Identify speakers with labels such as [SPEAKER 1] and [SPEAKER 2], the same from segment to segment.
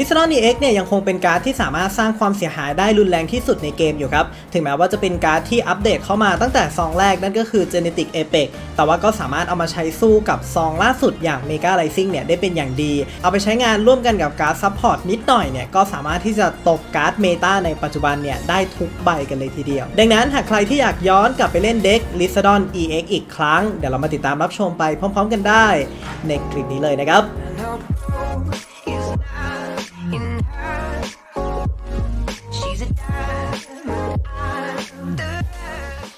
[SPEAKER 1] ลิซ a ดอน EX เนี่ยยังคงเป็นการ์ดที่สามารถสร้างความเสียหายได้รุนแรงที่สุดในเกมอยู่ครับ ถึงแม้ว่าจะเป็นการ์ดที่อัปเดตเข้ามาตั้งแต่ซองแรกนั่นก็คือ Genetic Apex แต่ว่าก็สามารถเอามาใช้สู้กับซองล่าสุดอย่าง Mega Rising เนี่ยได้เป็นอย่างดี เอาไปใช้งานร่วมกันกับการ์ดซัพพอร์ตนิดหน่อยเนี่ยก็สามารถที่จะตกการ์ดเมตาในปัจจุบันเนี่ยได้ทุกใบกันเลยทีเดียว ดังนั้นหากใครที่อยากย้อนกลับไปเล่นเด็ก l i s a d o n EX อีกครั้งเดี๋ยวเรามาติดตามรับชมไปพร้อม ๆ กันได้ในคลิปนี้เลยนะครับ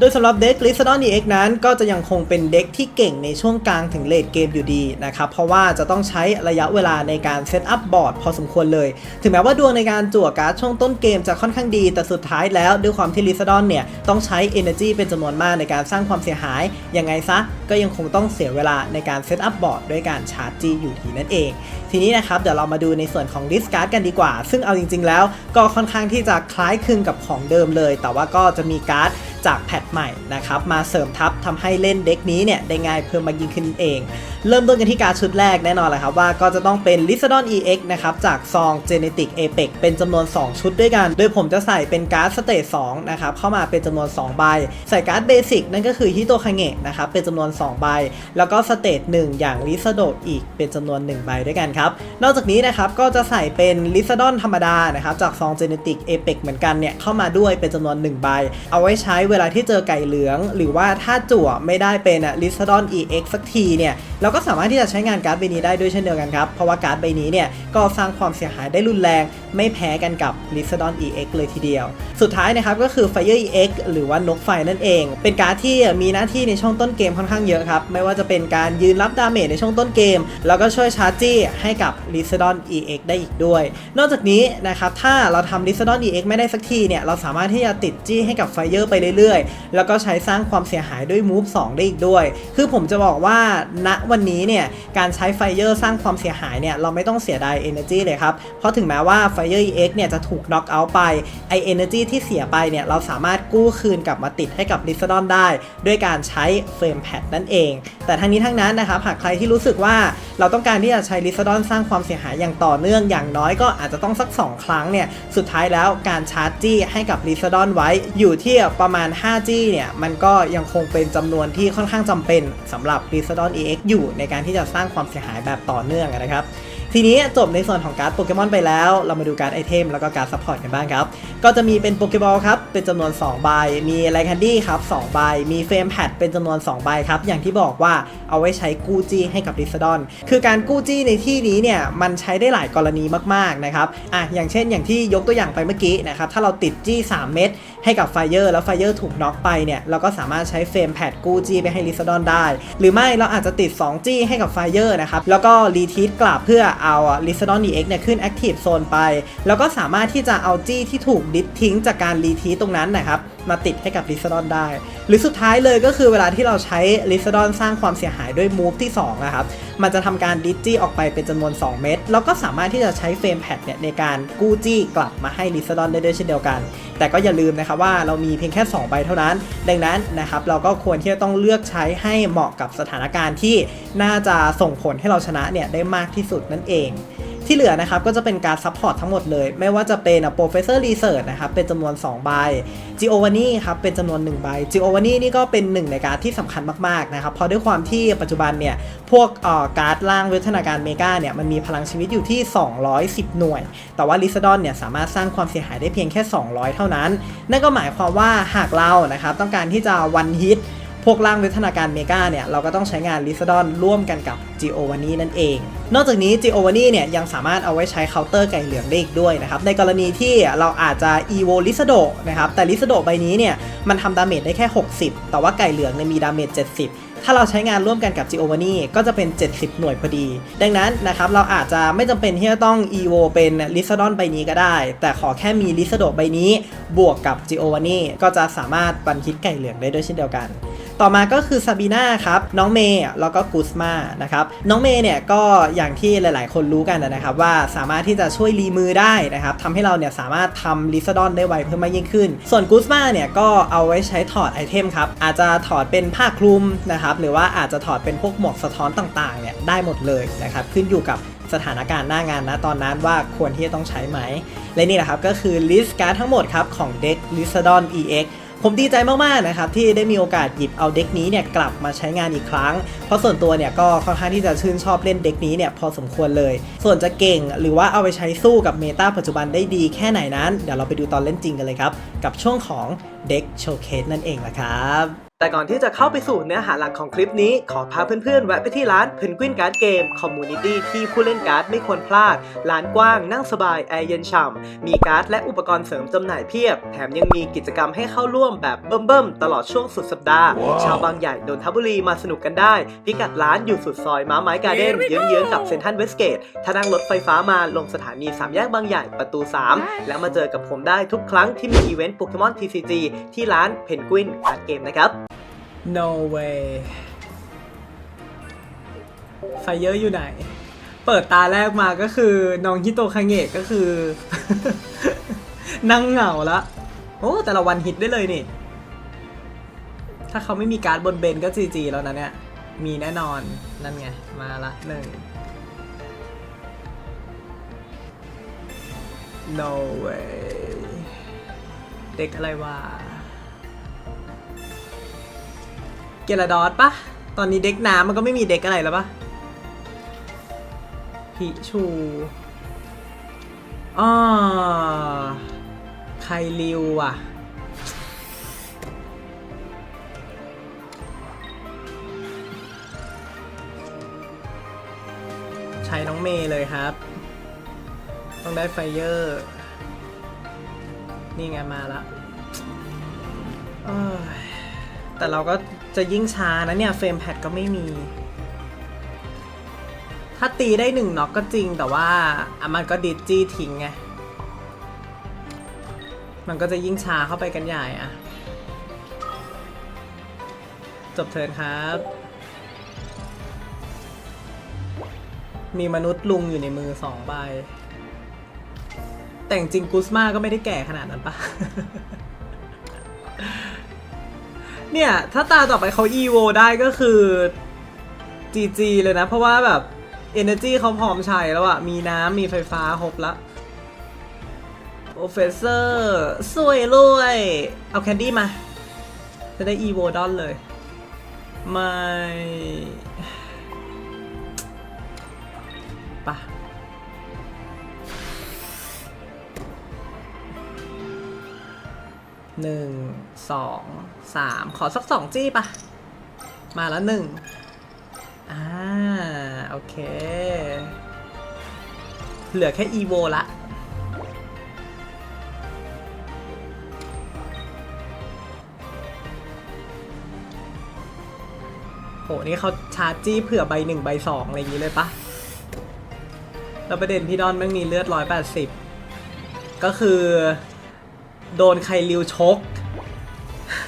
[SPEAKER 1] โดยสำหรับเด็ก l i s a d o n EX นั้น ก็จะยังคงเป็นเด็กที่เก่งในช่วงกลางถึงเลดเกมอยู่ดีนะครับ เพราะว่าจะต้องใช้ระยะเวลาในการเซตอัพบอร์ดพอสมควรเลย ถึงแม้ว่าดวงในการจั่วการ์ดช่วงต้นเกมจะค่อนข้างดี แต่สุดท้ายแล้วด้วยความที่ l i s a d o n เนี่ย ต้องใช้ Energy เป็นจำนวนมากในการสร้างความเสียหาย ยังไงซะก็ยังคงต้องเสียเวลาในการเซตอัพบอร์ดด้วยการชาร์จจีอยู่ดีนั่นเองทีนี้นะครับเดี๋ยวเรามาดูในส่วนของดิสการ์ดกันดีกว่า ซึ่งเอาจริง ๆ แล้วก็ค่อนข้างที่จะคล้ายคลึงกับของเดิมเลย แต่ว่าก็จะมีการ์ดจากแพทใหม่นะครับมาเสริมทัพทำให้เล่นเด็กนี้เนี่ยได้ง่ายเพิ่มมากยิ่งขึ้นเอง เริ่มต้นกันที่การชุดแรกแน่นอนเลยครับว่าก็จะต้องเป็น l i s a d o n EX นะครับจากซอง Genetic Apex เป็นจำนวน 2 ชุดด้วยกัน โดยผมจะใส่เป็นการ์ดสเตจ2นะครับเข้ามาเป็นจำนวน 2 ใบ ใส่การ์ดเบสิกนั่นก็คือฮิโตคาเงะนะครับเป็นจำนวน 2 ใบ แล้วก็สเตจ1อย่าง l i s a d o อีกเป็นจำนวน 1 ใบด้วยกันครับนอกจากนี้นะครับก็จะใส่เป็น l i s a d o n ธรรมดานะครับจากซอง Genetic Apex เหมือนกันเนี่ยเข้ามาด้วยเป็นจำนวน1ใบ เอาไว้ใช้เวลาที่เจอไก่เหลือง หรือว่าถ้าจั่วไม่ได้เป็นอะ l i s a d o n EX สักทีเนี่ยเราก็สามารถที่จะใช้งานการ์ดใบนี้ได้ด้วยเช่นเดียวกันครับ เพราะว่าการ์ดใบนี้เนี่ยก็สร้างความเสียหายได้รุนแรง ไม่แพ้กันกับ l i s a d o n EX เลยทีเดียว สุดท้ายนะครับก็คือ Fire EX หรือว่านกไฟนั่นเอง เป็นการ์ดที่มีหน้าที่ในช่วงต้นเกมค่อนข้างเยอะครับไม่ว่าจะเป็นการยืนรับดาเมจในช่วงต้นเกม แล้วก็ช่วยชาร์จจี้ให้กับ l i s a d o n EX ได้อีกด้วย นอกจากนี้นะครับถ้าเราทำ l i s a d o n EX ไม่ได้สักทีเนี่ยเราสามารถที่จะติดจี้ให้กับ Fire ไปเรื่อยๆ แล้วก็ใช้สร้างความเสียหายด้วย Move 2 ได้อีกด้วย คือผมจะบอกว่าณวันนี้เนี่ยการใช้ Fire สร้างความเสียหายเนี่ยเราไม่ต้องเสียดาย Energy เลยครับ เพราะถึงแม้ว่า Fire EX เนี่ยจะถูก knock out ไปไอ Energy ที่เสียไปเนี่ยเราสามารถกู้คืนกลับมาติดให้กับ l i s a d o n ได้ ด้วยการใช้ Frame Pad นั่นเอง แต่ทั้งนี้ทั้งนั้นนะครับหากใครที่รู้สึกว่าเราต้องการที่จะใช้ l i s a d อนสร้างความเสียหายอย่างต่อเนื่องอย่างน้อยก็อาจจะต้องสัก 2 ครั้งเนี่ยสุดท้ายแล้วการชาร์จจี้ให้กับลีซอดอนไว้อยู่ที่ประมาณ5จี้เนี่ยมันก็ยังคงเป็นจำนวนที่ค่อนข้างจำเป็นสำหรับ l i s a d o n EX อยู่ในการที่จะสร้างความเสียหายแบบต่อเนื่องนะครับ ทีนี้จบในส่วนของการ์ดโปเกมอนไปแล้ว เรามาดูการ์ดไอเทมแล้วก็การ์ดซัพพอร์ตกันบ้างครับ ก็จะมีเป็นโปเกบอลครับ เป็นจำนวน2ใบ มีไลคันดี้ครับ2ใบ มีเฟรมแพดเป็นจำนวน2ใบครับ อย่างที่บอกว่าเอาไว้ใช้กู้จี้ให้กับดิสดอน คือการกู้จี้ในที่นี้เนี่ย มันใช้ได้หลายกรณีมากๆนะครับ อะ อย่างเช่นอย่างที่ยกตัวอย่างไปเมื่อกี้นะครับ ถ้าเราติดจี้ 3 เม็ด ให้กับไฟเยอร์แล้วไฟเยอร์ถูกน็อกไปเนี่ยเราก็สามารถใช้เฟรมแพดกู้จี้ไปให้ลิซดอนได้ หรือไม่เราอาจจะติด 2 จี้ให้กับไฟเยอร์นะครับแล้วก็รีทีทกลับเพื่อเอาลิซดอนดีเอ็กเนี่ยขึ้นแอคทีฟโซนไป แล้วก็สามารถที่จะเอาจี้ที่ถูกดิสทิ้งจากการรีทีตรงนั้นนะครับ มาติดให้กับลิซดอนได้ หรือสุดท้ายเลยก็คือเวลาที่เราใช้ลิซดอนสร้างความเสียหายด้วยมูฟที่2นะครับมันจะทำการดิสจี้ออกไปเป็นจำนวน 2 เม็ดแล้วก็สามารถที่จะใช้เฟรมแพดเนี่ยในการกู้จี้กลับมาให้ลิซดอนได้ด้วยเช่นเดียวกัน แต่ก็อย่าลืมนะครับว่าเรามีเพียงแค่ 2 ใบเท่านั้น ดังนั้นนะครับเราก็ควรที่จะต้องเลือกใช้ให้เหมาะกับสถานการณ์ที่น่าจะส่งผลให้เราชนะเนี่ยได้มากที่สุดนั่นเอง ที่เหลือนะครับก็จะเป็นการซัพพอร์ตทั้งหมดเลย ไม่ว่าจะเป็น Professor Research นะครับเป็นจำนวน2ใบ Giovanni ครับเป็นจำนวน1ใบ Giovanni นี่ก็เป็นหนึ่งในการที่สำคัญมากๆนะครับเพราะด้วยความที่ปัจจุบันเนี่ยพวกออการ์ดล่างวิวัฒนาการเมกาเนี่ยมันมีพลังชีวิตอยู่ที่ 210 หน่วย แต่ว่า l i s a d o n เนี่ยสามารถสร้างความเสียหายได้เพียงแค่ 200 เท่านั้น นั่นก็หมายความว่าหากเรานะครับต้องการที่จะวันฮิต พวกร่างวิวัฒนาการเมกาเนี่ยเราก็ต้องใช้งานลิซดอนร่วมกันกับ g o v a n n i นั่นเอง นอกจากนี้ g o v a n n i เนี่ยยังสามารถเอาไว้ใช้เคาน์เตอร์ไก่เหลืองได้อีกด้วยนะครับในกรณีที่เราอาจจะ evo ลิซโดนะครับแต่ลิซโดใบนี้เนี่ยมันทำดาเมจได้แค่ 60 แต่ว่าไก่เหลืองเนี่ยมีดาเมจ70ถ้าเราใช้งานร่วมกันกับ Giovanni ก็จะเป็น 70 หน่วยพอดี ดังนั้นนะครับเราอาจจะไม่จำเป็นที่จะต้อง EVO เป็น l i s a d o n ใบนี้ก็ได้ แต่ขอแค่มี l i s a d o ใบนี้ บวกกับ Giovanni ก็จะสามารถบันทิดไก่เหลืองได้ด้วยเช่นเดียวกัน ต่อมาก็คือซาบีนาครับน้องเมย์แล้วก็กุสมานะครับน้องเมย์เนี่ยก็อย่างที่หลาย ๆ คนรู้กันนะครับว่าสามารถที่จะช่วยรีมือได้นะครับทำให้เราเนี่ยสามารถทำลิซดอนได้ไวเพิ่มมากยิ่งขึ้น ส่วนกุสมาเนี่ยก็เอาไว้ใช้ถอดไอเทมครับอาจจะถอดเป็นผ้าคลุมนะครับหรือว่าอาจจะถอดเป็นพวกหมวกสะท้อนต่าง ๆ เนี่ยได้หมดเลยนะครับขึ้นอยู่กับสถานการณ์หน้างานนะตอนนั้นว่าควรที่จะต้องใช้ไหม และนี่แหละครับก็คือลิสต์การ์ดทั้งหมดครับของเด็ก l i s a d o n EX ผมดีใจมากๆนะครับที่ได้มีโอกาสหยิบเอาเด็กนี้เนี่ยกลับมาใช้งานอีกครั้ง เพราะส่วนตัวเนี่ยก็ค่อนข้างที่จะชื่นชอบเล่นเด็กนี้เนี่ยพอสมควรเลย ส่วนจะเก่งหรือว่าเอาไปใช้สู้กับเมตาปัจจุบันได้ดีแค่ไหนนั้น เดี๋ยวเราไปดูตอนเล่นจริงกันเลยครับ กับช่วงของเด็กโชว์เคสนั่นเองละครับ แต่ก่อนที่จะเข้าไปสู่เนื้อหาหลักของคลิปนี้ ขอพาเพื่อนๆ แวะไปที่ร้าน Penguin Card Game Community ที่ผู้เล่นการ์ดไม่ควรพลาด ร้านกว้างนั่งสบาย แอร์เย็นฉ่ำ มีการ์ดและอุปกรณ์เสริมจำหน่ายเพียบ แถมยังมีกิจกรรมให้เข้าร่วมแบบเบิ่มๆ ตลอดช่วงสุดสัปดาห์ชาวบางใหญ่นนทบุรีมาสนุกกันได้ พิกัดร้านอยู่สุดซอยม้าไม้การ์เด้นเยื้องๆกับเซนทันเวสเกตถ้านั่งรถไฟฟ้ามาลงสถานีสามแยกบางใหญ่ประตู 3 แล้วมาเจอกับผมได้ทุกครั้งที่มีอีเวนต์โปเกมอน TCG ที่ร้าน Penguin Card Game นะครับ No way ไฟเยอร์อยู่ไหน เปิดตาแรกมาก็คือ น้องฮิโตคังเงะก็คือ นั่งเหงาละโอ้แต่ละวันฮิตได้เลยนี่ ถ้าเขาไม่มีการ์ดบนเบนก็จีจีแล้วนะเนี่ย มีแน่นอนนั่นไง มาละหนึ่ง no way เด็กอะไรวะ เกลาดอสปะตอนนี้เด็กน้ำมันก็ไม่มีเด็กอะไรแล้วปะพิชูอ่าไคลิวอะ ใช้น้องเมย์เลยครับ ต้องได้ไฟเยอร์ นี่ไงมาละแต่เราก็ จะยิ่งช้านะเนี่ยเฟรมแพดก็ไม่มี ถ้าตีได้หนึ่งน็อกก็จริงแต่ว่าอะมันก็ดิจี้ทิ้งไง มันก็จะยิ่งช้าเข้าไปกันใหญ่อะจบเทิร์นครับ มีมนุษย์ลุงอยู่ในมือสองใบ แต่จริงกุสมาก็ไม่ได้แก่ขนาดนั้นปะ เนี่ย ถ้าตาต่อไปเขา EVO ได้ก็คือ GG เลยนะ เพราะว่าแบบ Energy เขาพร้อมใช้แล้วอะมีน้ำมีไฟฟ้าครบละโปรเฟเซอร์สวยรวย เอาแคนดี้มา จะได้ EVO ดอนเลย ไม่ปะหนึ่งสอง สามขอสักสองจี้ปะมาแล้วหนึ่งอ่าโอเค เหลือแค่ EVO ละโหนี่เขาชาร์จจี้เผื่อใบหนึ่งใบสองอะไรอย่างนี้เลยปะแล้วประเด็นพี่ดอนแม่มีเลือดร้อยแปดสิบก็คือ โดนใครริวชก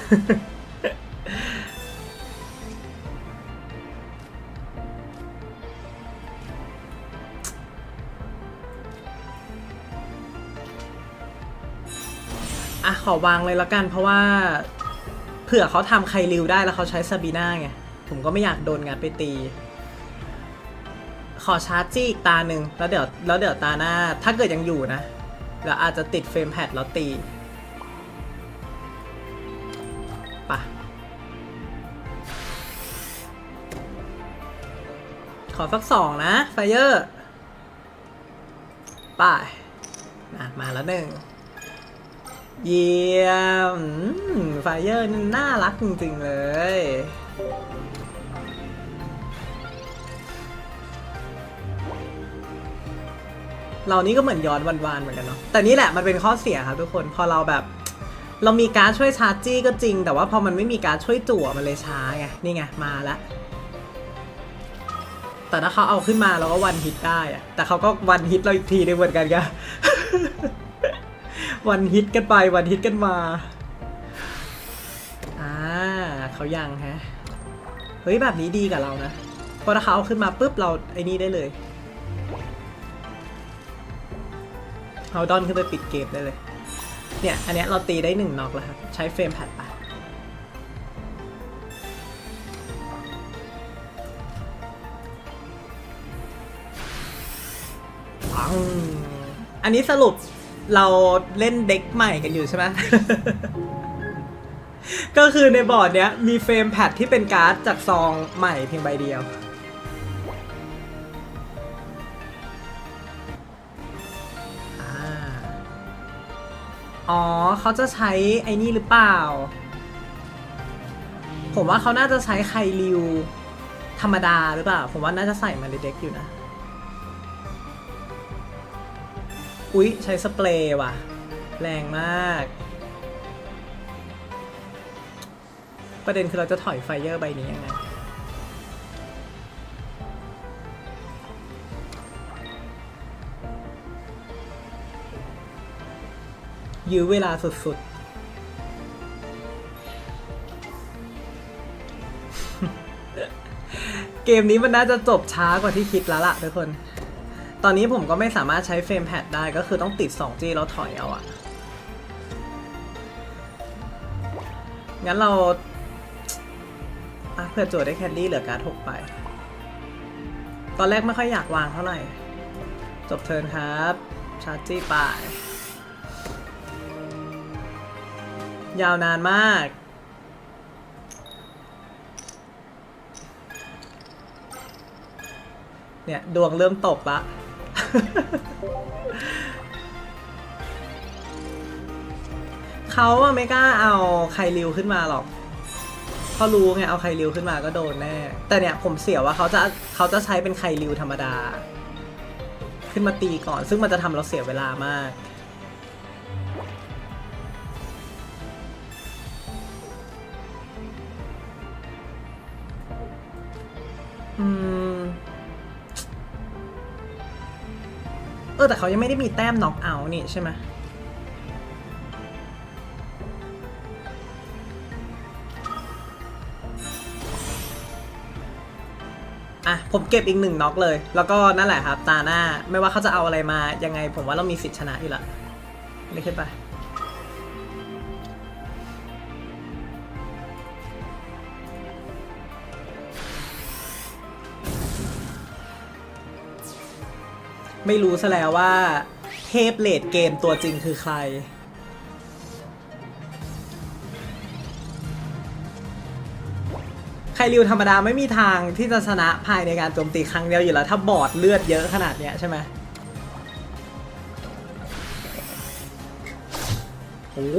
[SPEAKER 1] อะ ขอวางเลยละกันเพราะว่า เผื่อเขาทำใครริวได้แล้วเขาใช้ซาบีน่าไง ผมก็ไม่อยากโดนงัดไปตี ขอชาร์จจี้อีกตาหนึ่งแล้วเดี๋ยวแล้วเดี๋ยวตาหน้า ถ้าเกิดยังอยู่นะเดี๋ยวอาจจะติดเฟรมแพดแล้วตี อสักสองนะไฟเยอร์ไป่ะมาแล้วหนึ่ง เยี่ยมไฟเยอร์นี่น่ารักจริงๆเลย เรานี่ก็เหมือนย้อนวันๆเหมือนกันเนาะแต่นี่แหละมันเป็นข้อเสียครับทุกคนพอเราแบบเรามีการช่วยชาร์จจี้ก็จริง แต่ว่าพอมันไม่มีการช่วยจั่วมันเลยช้าไงนี่ไงมาแล้ว แต่ถ้าเขาเอาขึ้นมาเราก็วันฮิตได้อะแต่เขาก็วันฮิตเราอีกทีนึงเหมือนกันกันวันฮิตกันไปวันฮิตกันมาอ่าเขายังฮะเฮ้ยแบบนี้ดีกับเรานะพราะถ้าเขาเอาขึ้นมาปุ๊บเราไอ้นี่ได้เลยเอาดอนขึ้นไปปิดเกมได้เลยเนี่ยอันเนี้ยเราตีได้หนึ่งน็อกแล้วครับใช้เฟรมแพดไป อันนี้สรุปเราเล่นเด็กใหม่กันอยู่ใช่ไหม ก็คือในบอร์ดเนี้ยมีเฟรมแพดที่เป็นการ์ดจากซองใหม่เพียงใบเดียว อ๋อเขาจะใช้ไอ้นี่หรือเปล่า ผมว่าเขาน่าจะใช้ไคริวธรรมดาหรือเปล่า ผมว่าน่าจะใส่มาในเด็กอยู่นะ อุ๊ย ใช้สเปรย์ว่ะ แรงมาก ประเด็นคือเราจะถอยไฟเยอร์ใบนี้ยังไงยื้อเวลาสุดๆ เกมนี้มันน่าจะจบช้ากว่าที่คิดแล้วล่ะทุกคน ตอนนี้ผมก็ไม่สามารถใช้เฟรมแพดได้ก็คือต้องติด 2G แล้วถอยเอาอะงั้นเราเพื่อโจทย์ได้แคนดี้เหลือการ์ด6ไป ตอนแรกไม่ค่อยอยากวางเท่าไหร่ จบเทิร์นครับ ชาร์จจี้ไปยาวนานมาก เนี่ย ดวงเริ่มตกละ เขาอะไม่กล้าเอาไคริวขึ้นมาหรอกเขารู้ไงเอาไคริวขึ้นมาก็โดนแน่ แต่เนี่ยผมเสียว่าเขาจะเขาจะใช้เป็นไคริวธรรมดา ขึ้นมาตีก่อน ซึ่งมันจะทำเราเสียเวลามากอืม ออแต่เขายังไม่ได้มีแต้มน็อกเอาท์นี่ใช่ไหมอะผมเก็บอีกหนึ่งน็อกเลย แล้วก็นั่นแหละครับ ตาหน้าไม่ว่าเขาจะเอาอะไรมายังไง ผมว่าเรามีสิทธิ์ชนะอยู่ละนี่ขึ้นไป ไม่รู้ซะแล้วว่า เทพเลดเกมตัวจริงคือใคร ใครริวธรรมดาไม่มีทางที่จะชนะภายในการโจมตีครั้งเดียวอยู่แล้ว ถ้าบอดเลือดเยอะขนาดเนี้ยใช่ไหมโอ้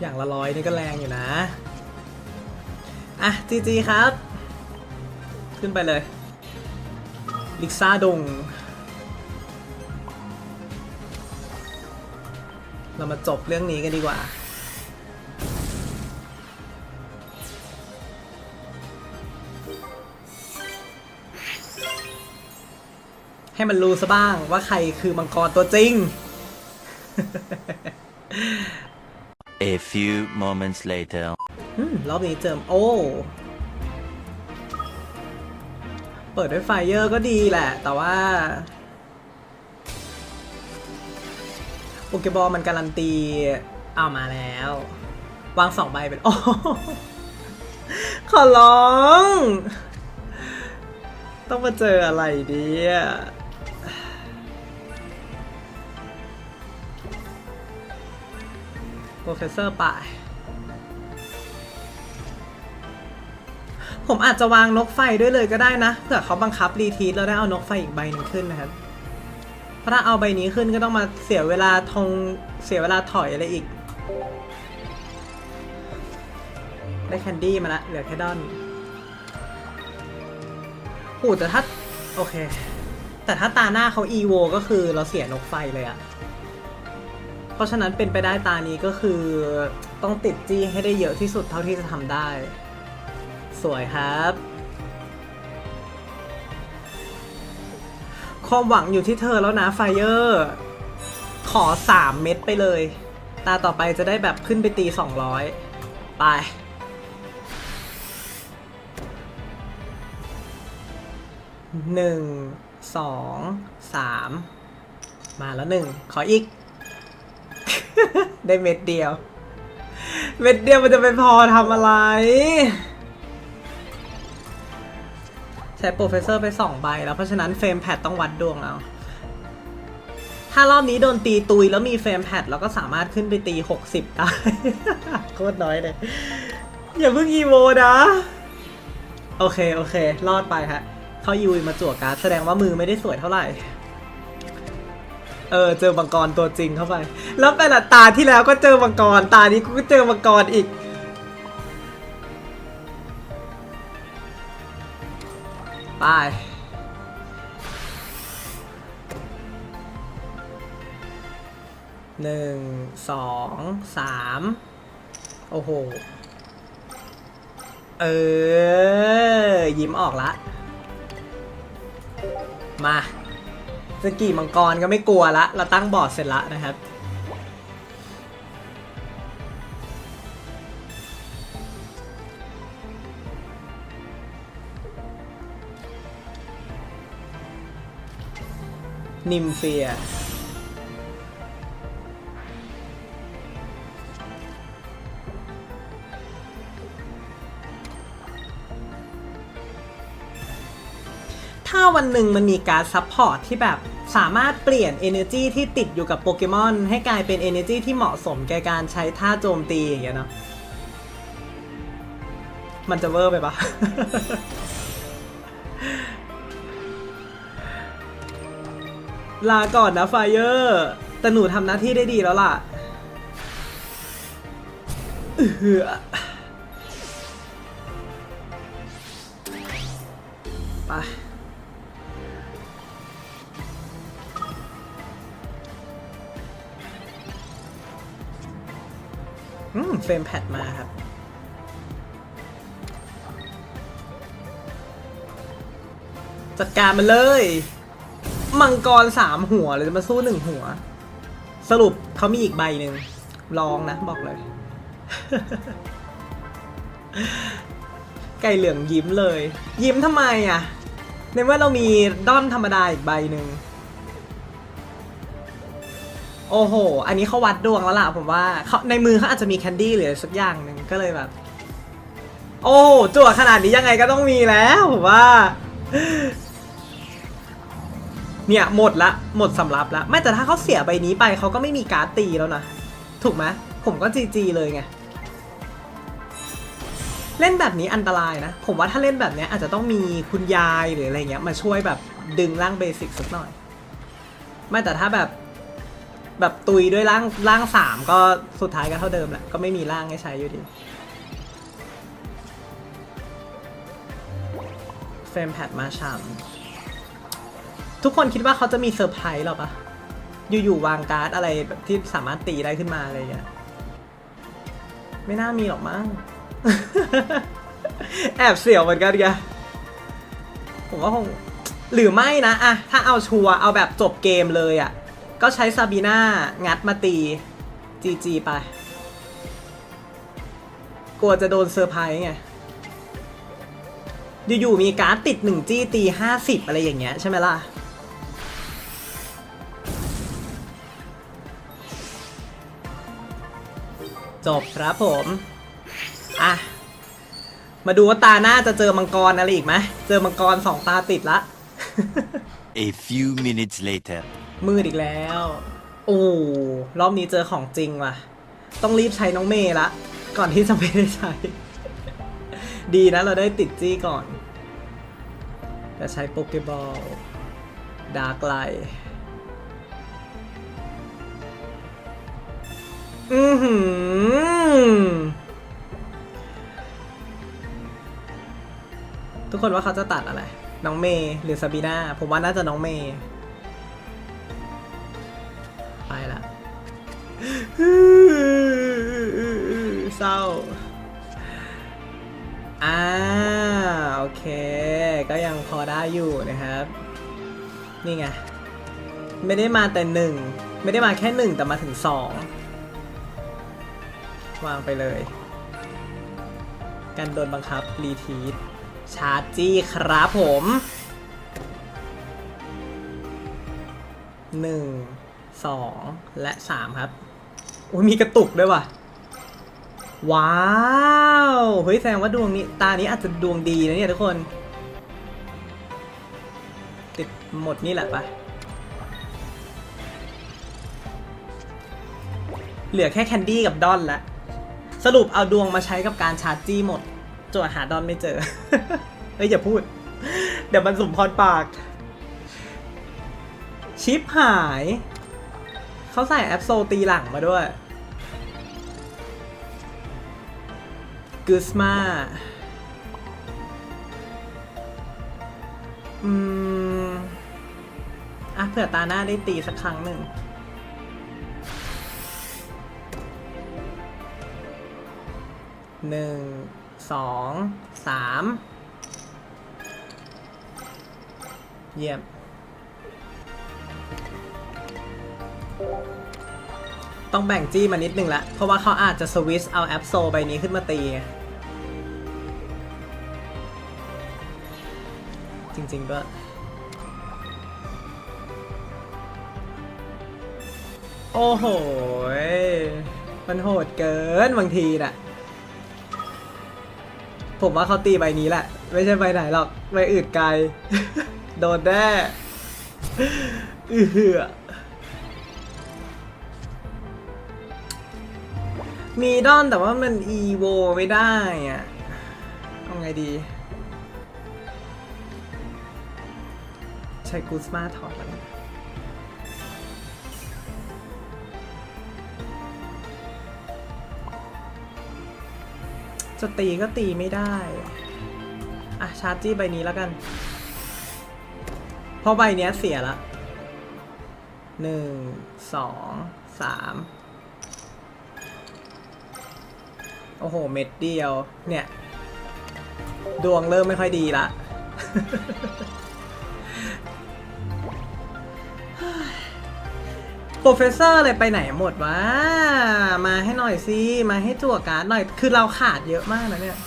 [SPEAKER 1] อย่างละร้อยนี่ก็แรงอยู่นะ อะจีจีครับ ขึ้นไปเลย ลิกซ่าดง เรามาจบเรื่องนี้กันดีกว่า ให้มันรู้ซะบ้างว่าใครคือมังกรตัวจริง
[SPEAKER 2] A few moments later.
[SPEAKER 1] อืมรอบนี้เจิมโอ้เปิดด้วยไฟเยอร์ก็ดีแหละ แต่ว่า โปเกบอลมันการันตีเอามาแล้ว วางสองใบเป็นโอ้ขอร้อง ต้องมาเจออะไรดีอะโปรเฟสเซอร์ป่ายผมอาจจะวางนกไฟด้วยเลยก็ได้นะเผื่อเขาบังคับรีทีสแล้วได้เอานกไฟอีกใบหนึ่งขึ้นนะครับ เพราะถ้าเอาใบนี้ขึ้นก็ต้องมาเสียเวลาทงเสียเวลาถอยอะไรอีก ได้แคนดี้มาละเหลือแค่ดอนโหแต่ถ้าโอเค แต่ถ้าตาหน้าเขาอีโวก็คือเราเสียนกไฟเลยอะเพราะฉะนั้นเป็นไปได้ตานี้ก็คือต้องติดจี้ให้ได้เยอะที่สุดเท่าที่จะทำได้ สวยครับ ความหวังอยู่ที่เธอแล้วนะไฟเออร์ขอ 3 เม็ดไปเลย ตาต่อไปจะได้แบบขึ้นไปตี 200 ไป หนึ่ง สอง สาม มาแล้วหนึ่ง ขออีก ได้เม็ดเดียว เม็ดเดียวมันจะไปพอทำอะไร ใช้โปรเฟสเซอร์ไปสองใบแล้วเพราะฉะนั้นเฟรมแพดต้องวัดดวงเอาถ้ารอบนี้โดนตีตุยแล้วมีเฟรมแพดเราก็สามารถขึ้นไปตี 60 ได้ โคตรน้อยเลย อย่าเพิ่งอีโวนะ โอเค โอเค รอดไปฮะ เขายูยมาจั่วการ์ดแสดงว่ามือไม่ได้สวยเท่าไหร่ เออ เจอมังกรตัวจริงเข้าไป แล้วแต่ละตาที่แล้วก็เจอมังกร ตานี้กูก็เจอมังกรอีก ไป หนึ่ง สอง สาม โอ้โห เออ ยิ้มออกละ มาสกีมังกรก็ไม่กลัวละ เราตั้งบอร์ดเสร็จละนะครับ นิมเฟีย ถ้าวันหนึ่งมันมีการซัพพอร์ตที่แบบสามารถเปลี่ยน Energy ที่ติดอยู่กับโปเกมอน ให้กลายเป็น Energy ที่เหมาะสมแก่การใช้ท่าโจมตีอย่างเงี้ยเนาะมันจะเวอร์ไปปะ ลาก่อนนะไฟเยอร์แต่หนูทำหน้าที่ได้ดีแล้วล่ะเอื้อไปอืมเฟรมแพดมาครับจัดการมันเลย มังกรสามหัวเลยจะมาสู้หนึ่งหัว สรุปเขามีอีกใบหนึ่งลองนะบอกเลย ไก่เหลืองยิ้มเลย ยิ้มทำไมอะ ในเมื่อเรามีด้อนธรรมดาอีกใบหนึ่งโอ้โห อันนี้เขาวัดดวงแล้วล่ะผมว่าเขาในมือเขาอาจจะมีแคนดี้หรือสักอย่างหนึ่งก็เลยแบบ โอ้จั่วขนาดนี้ยังไงก็ต้องมีแล้วผมว่า เนี่ยหมดละหมดสำรับละไม่แต่ถ้าเขาเสียใบนี้ไปเขาก็ไม่มีการ์ดตีแล้วนะ ถูกไหมผมก็จีจีเลยไง เล่นแบบนี้อันตรายนะ ผมว่าถ้าเล่นแบบเนี้ยอาจจะต้องมีคุณยายหรืออะไรเงี้ยมาช่วยแบบดึงร่างเบสิกสักหน่อย ไม่แต่ถ้าแบบแบบตุยด้วยร่างร่างสามก็สุดท้ายก็เท่าเดิมแหละก็ไม่มีร่างให้ใช้อยู่ดีเฟรมแพดมาชาม ทุกคนคิดว่าเขาจะมีเซอร์ไพรส์หรอปะอยู่ๆวางการ์ดอะไรแบบที่สามารถตีได้ขึ้นมาอะไรเงี้ยไม่น่ามีหรอกมั้ง แอบเสียวเหมือนกันแกผมว่าคงหรือไม่นะอะถ้าเอาชัวร์เอาแบบจบเกมเลยอะก็ใช้ซาบีน่างัดมาตีจีจีไป กลัวจะโดนเซอร์ไพรส์ไง อยู่ๆมีการ์ดติดหนึ่งจี้ตีห้าสิบอะไรอย่างเงี้ยใช่ไหมล่ะ จบครับผม อะ มาดูว่าตาหน้าจะเจอมังกรอะไรอีกไหมเจอมังกรสองตาติดละ
[SPEAKER 2] A few minutes later.
[SPEAKER 1] มืดอีกแล้ว โอ้รอบนี้เจอของจริงว่ะ ต้องรีบใช้น้องเมย์ละ ก่อนที่จะไม่ได้ใช้ ดีนะเราได้ติดจี้ก่อนจะใช้โปเกบอลดาร์กไล อือหือ ทุกคนว่าเขาจะตัดอะไร น้องเมย์หรือซาบีนาผมว่าน่าจะน้องเมย์ไปละเศร้าอ่าโอเค ก็ยังพอได้อยู่นะครับ นี่ไง ไม่ได้มาแต่หนึ่ง ไม่ได้มาแค่หนึ่งแต่มาถึงสอง วางไปเลย การโดนบังคับ รีทีทชาร์จี้ครับผมหนึ่งสองและสามครับโอ้ยมีกระตุกด้วยว่ะ ว้าวเฮ้ยแสดงว่าดวงนี้ตานี้อาจจะดวงดีนะเนี่ยทุกคน ติดหมดนี่แหละปะเหลือแค่แคนดี้กับดอนละ สรุปเอาดวงมาใช้กับการชาร์จจี้หมดจนหาดอนไม่เจอ เฮ้ยอย่าพูด เดี๋ยวมันสมพรปาก ชิปหาย เขาใส่แอปโซตีหลังมาด้วยกูสมาอืม อะเผื่อตาหน้าได้ตีสักครั้งหนึ่ง หนึ่งสองสามเยี่ยม ต้องแบ่งจี้มานิดนึงละ เพราะว่าเขาอาจจะสวิสเอาแอปโซใบนี้ขึ้นมาตี จริงๆด้วยโอ้โห มันโหดเกินบางทีน่ะ ผมว่าเขาตีใบนี้แหละ ไม่ใช่ใบไหนหรอกใบอื่นไกล โดนแน่เอือมีดอนแต่ว่ามันอีโวไม่ได้อะเอาไงดี ใช้กูสมาถอดแล้ว จะตีก็ตีไม่ได้ อะ ชาร์จจี้ใบนี้แล้วกัน เพราะใบเนี้ยเสียละหนึ่งสองสามโอ้โห เม็ดเดียว เนี่ย ดวงเริ่มไม่ค่อยดีละ โปรเฟสเซอร์เลยไปไหนหมดวะ มา อยสิ มาให้จั่วการ์ดหน่อย คือเราขาดเยอะมากนะเนี่ย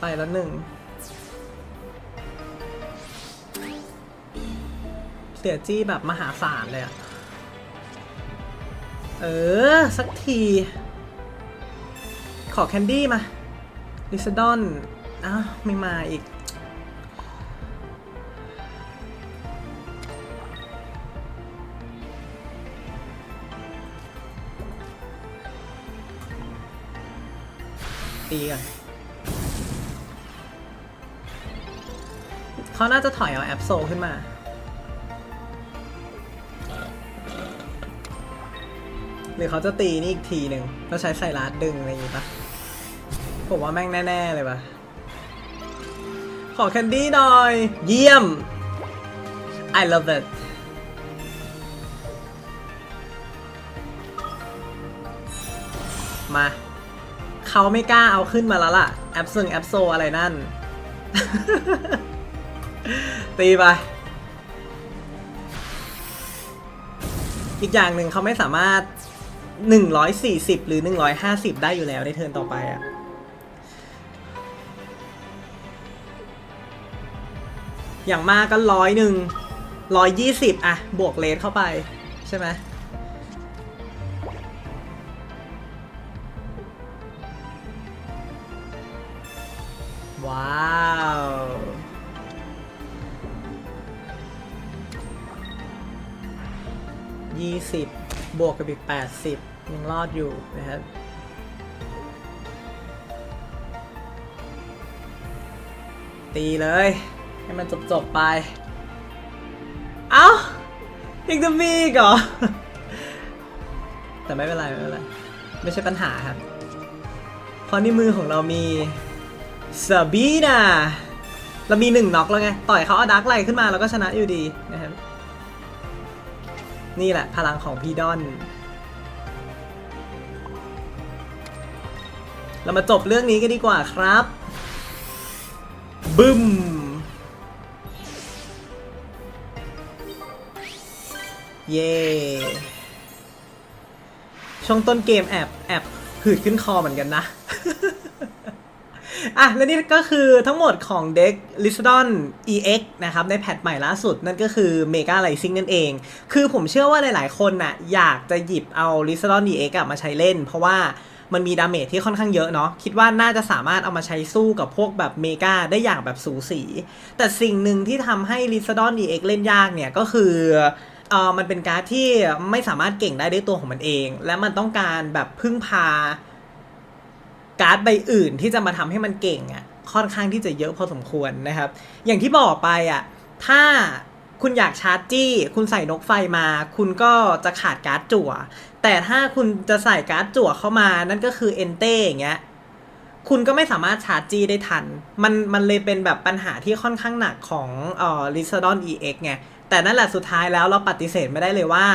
[SPEAKER 1] ไปแล้วหนึ่ง เสียจี้แบบมหาศาลเลยอะเออ สักที ขอแคนดี้มา ลิซดอนอ้าวไม่มาอีก ตีกันเขาน่าจะถอยเอาแอปโซขึ้นมา หรือเขาจะตีนี่อีกทีหนึ่งแล้วใช้ไซรัสดึงอะไรอย่างงี้ปะผมว่าแม่งแน่ ๆ เลยปะขอแคนดี้หน่อย เยี่ยม I love it มา เขาไม่กล้าเอาขึ้นมาแล้วล่ะ แอปซึงแอปโซอะไรนั่น ตีไป อีกอย่างหนึ่งเขาไม่สามารถ 140 หรือ 150 ได้อยู่แล้วในเทิร์นต่อไปอะอย่างมากก็ร้อยหนึ่งร้อยยี่สิบอะบวกเลทเข้าไป ใช่ไหม ว้าว ยี่สิบบวกกับอีกแปดสิบยังรอดอยู่นะครับตีเลย ให้มันจบจบๆไป เอ้ายังจะมีอีกเหรอ แต่ไม่เป็นไร ไม่เป็นไร ไม่ใช่ปัญหาครับ เพราะในมือของเรามี ซาบีนาเรามีหนึ่งน็อกแล้วไง ต่อยเขาเอาดักไล่ขึ้นมาเราก็ชนะอยู่ดีนะครับ นี่แหละพลังของพีดอน เรามาจบเรื่องนี้กันดีกว่าครับ บึ้มเย่ช่วงต้นเกมแอบแอบหืดขึ้นคอเหมือนกันนะ อะและนี่ก็คือทั้งหมดของเด็ก l i s d o n EX นะครับในแพทใหม่ล่าสุดนั่นก็คือ Mega Rising นั่นเอง คือผมเชื่อว่าหลายๆคนน่ะอยากจะหยิบเอา l i s d o n EX อะมาใช้เล่น เพราะว่ามันมีดาเมจที่ค่อนข้างเยอะเนาะคิดว่าน่าจะสามารถเอามาใช้สู้กับพวกแบบเมกาได้อย่างแบบสูสี แต่สิ่งหนึ่งที่ทำให้ l i s d o n EX เล่นยากเนี่ยก็คือเออมันเป็นการ์ดที่ไม่สามารถเก่งได้ด้วยตัวของมันเอง และมันต้องการแบบพึ่งพา การ์ดใบอื่นที่จะมาทำให้มันเก่งอะค่อนข้างที่จะเยอะพอสมควรนะครับ อย่างที่บอกไปอะถ้าคุณอยากชาร์จจี้ คุณใส่นกไฟมา คุณก็จะขาดการ์ดจั่ว แต่ถ้าคุณจะใส่การ์ดจั่วเข้ามานั่นก็คือเอนเต้อย่างเงี้ยคุณก็ไม่สามารถชาร์จจี้ได้ทัน มันมันเลยเป็นแบบปัญหาที่ค่อนข้างหนักของเอ่อ l i s d o n EX ไง แต่นั่นแหละสุดท้ายแล้วเราปฏิเสธไม่ได้เลยว่า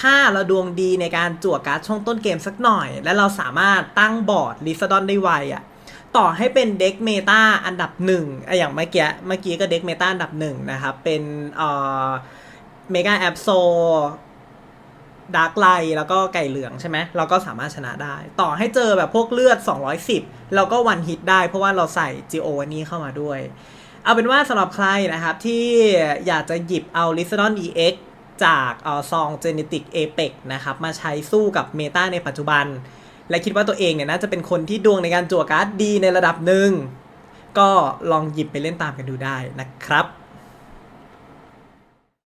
[SPEAKER 1] ถ้าเราดวงดีในการจั่วการ์ดช่วงต้นเกมสักหน่อย และเราสามารถตั้งบอร์ด l i s d o n ได้ไวอะ่ะต่อให้เป็นเด็กเมตาอันดับหนึ่งออย่างเมื่อกี้เมื่อกี้ก็เด็กเมตาอันดับหนึ่งนะครับ เป็นเอ่อเมกาแอปโซดาร์กไลแล้วก็ไก่เหลืองใช่ไหมเราก็สามารถชนะได้ ต่อให้เจอแบบพวกเลือด 210 เราก็วันฮิตได้ เพราะว่าเราใส่ GO อันนี้เข้ามาด้วย เอาเป็นว่าสำหรับใครนะครับ ที่อยากจะหยิบเอา l i s d o n EX จากอซอง Genetic Apex นะครับมาใช้สู้กับเมตาในปัจจุบัน และคิดว่าตัวเองเนี่ยน่าจะเป็นคนที่ดวงในการจั่วการ์ดดีในระดับหนึ่งก็ลองหยิบไปเล่นตามกันดูได้นะครับ